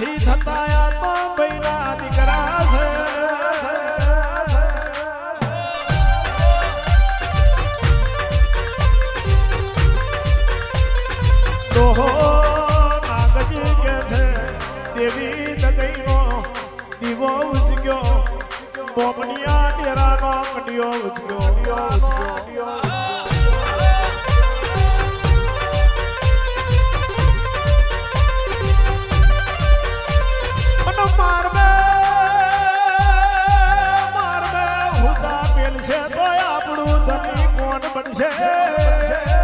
નથી થતા આ તો બૈરા દીકરા છે, દેવી દગઈનો દીવો ઉજગ્યો. બોમણિયા ડેરાનો કડિયો ઉજગ્યો. તો આપણું ધની કોણ બનશે?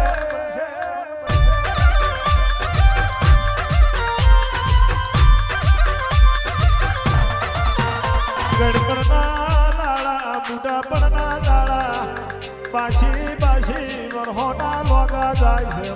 ગડકરના દાડા બુઢા પડના દાડા પાછી પાછી વરહોના લોગા જાય છે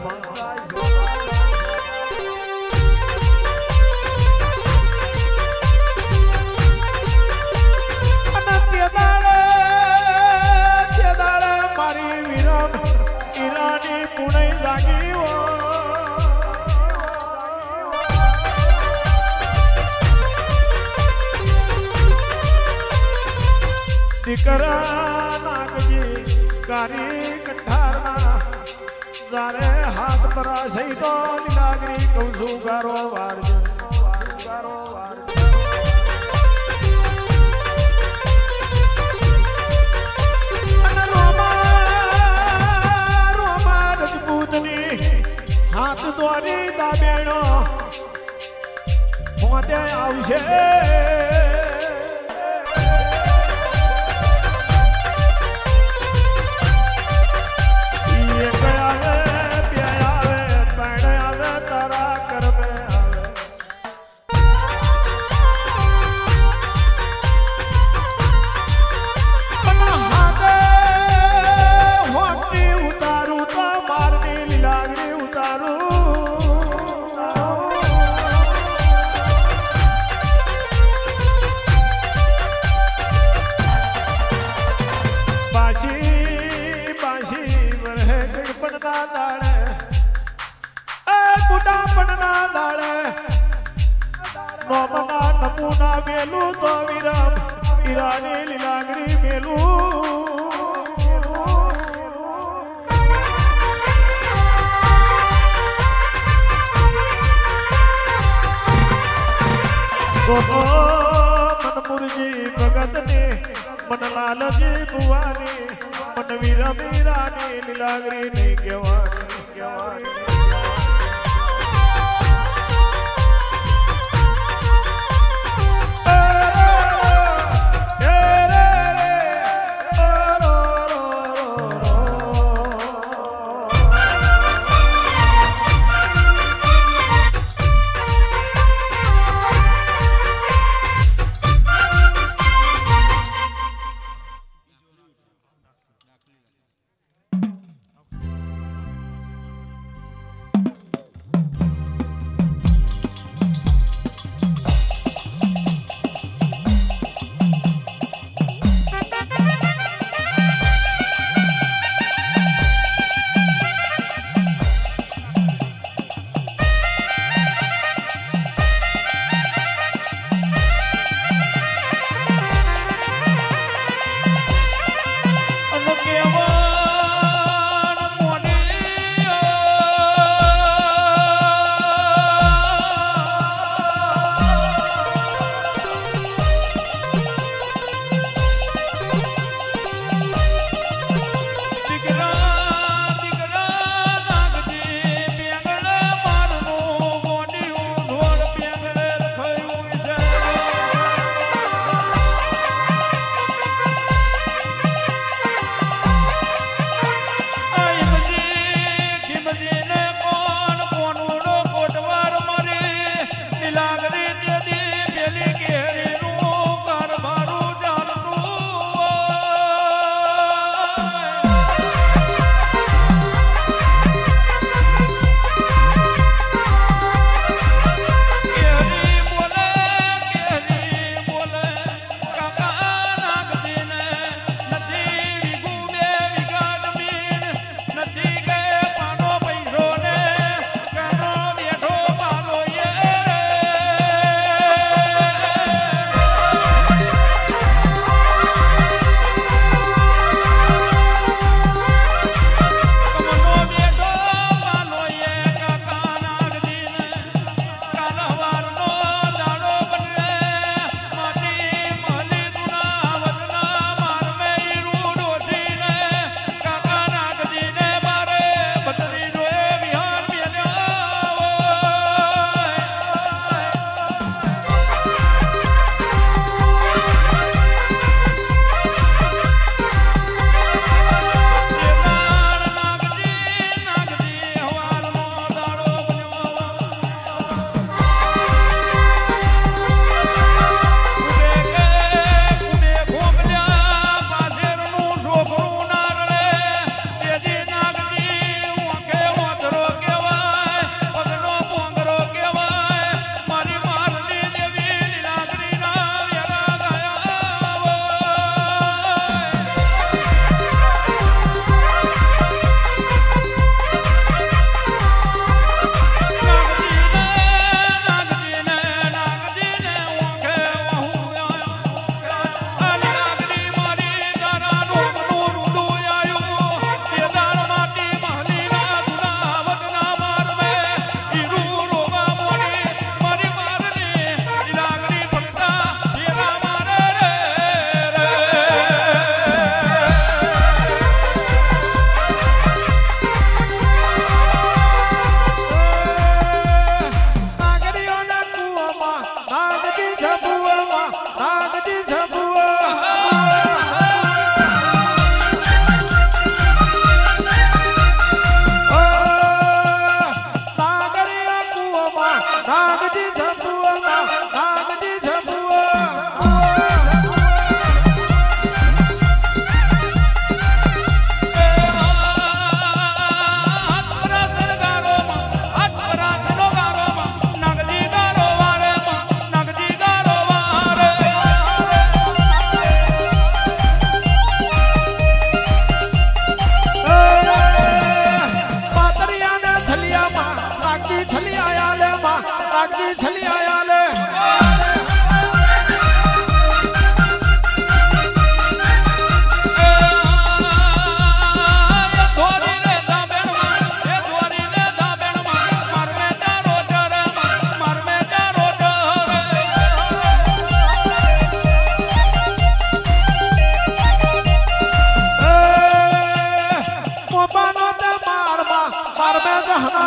દીકરા નાગજી કારી કંઠારના જારે હાથ પરા સહિતો લાગણી કહું છું ગારો વારજો. ગારો વારજો હાથ દ્વારી દાબેણો આવશે. મેલું ઓહો મનમુરજી ભગતની મનલાલજી ભુવાની મન વીરા મીરાની લીલાગરી નહીં કહેવાની કહેવાની.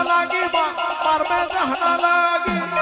লাগে পারবে জাহানা লাগে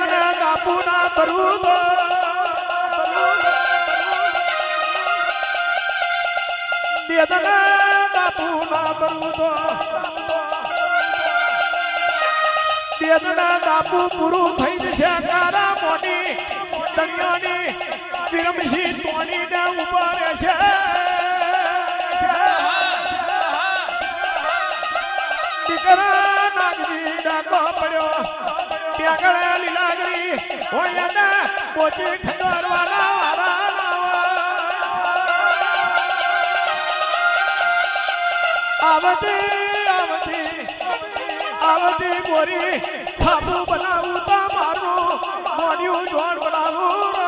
મને કાબુ ના કરવું બેદને કાબુ ના કરવું તો બેદને કાબુ પૂરું થઈ જશે તારા મોટી ચણિયાની વિરમસી તોડીને ઊભા રહેશે. દીકરા નાગજી ડાકો પડ્યો. ત્યાં આગળ લીલાગરી હોય ના પોચી ખંડોરવાના આવતી આવતી આવતી બોરી સાબુ બનાવું તમારું મોડિયું જોડ બનાવું.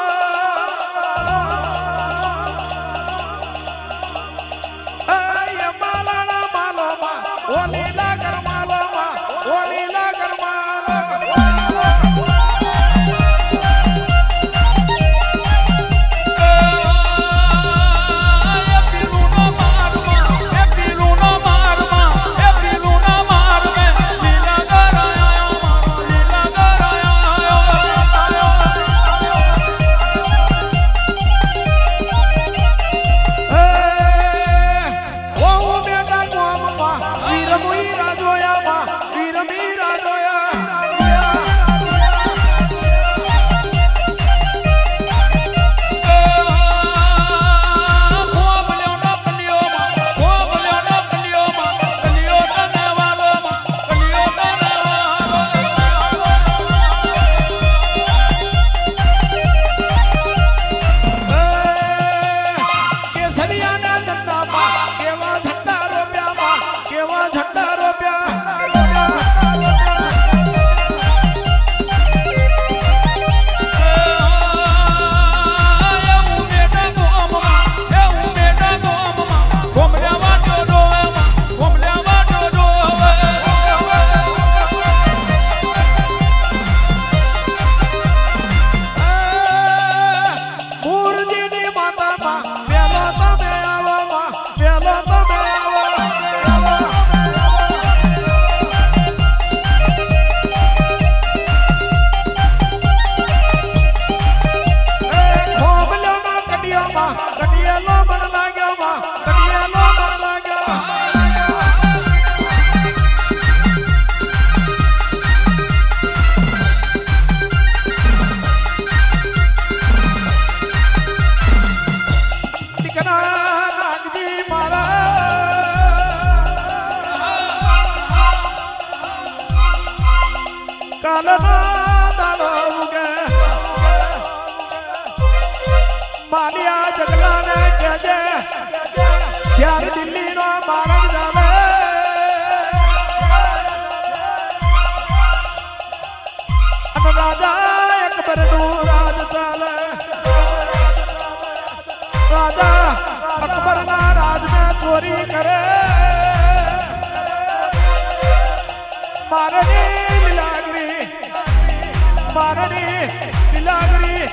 ફરી કરે. મારણી લીલાગરી મારણી લીલાગરી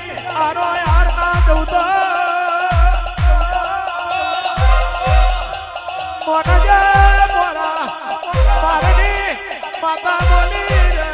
આનો યાર ના દઉતા મોટા માતા બોલી રે.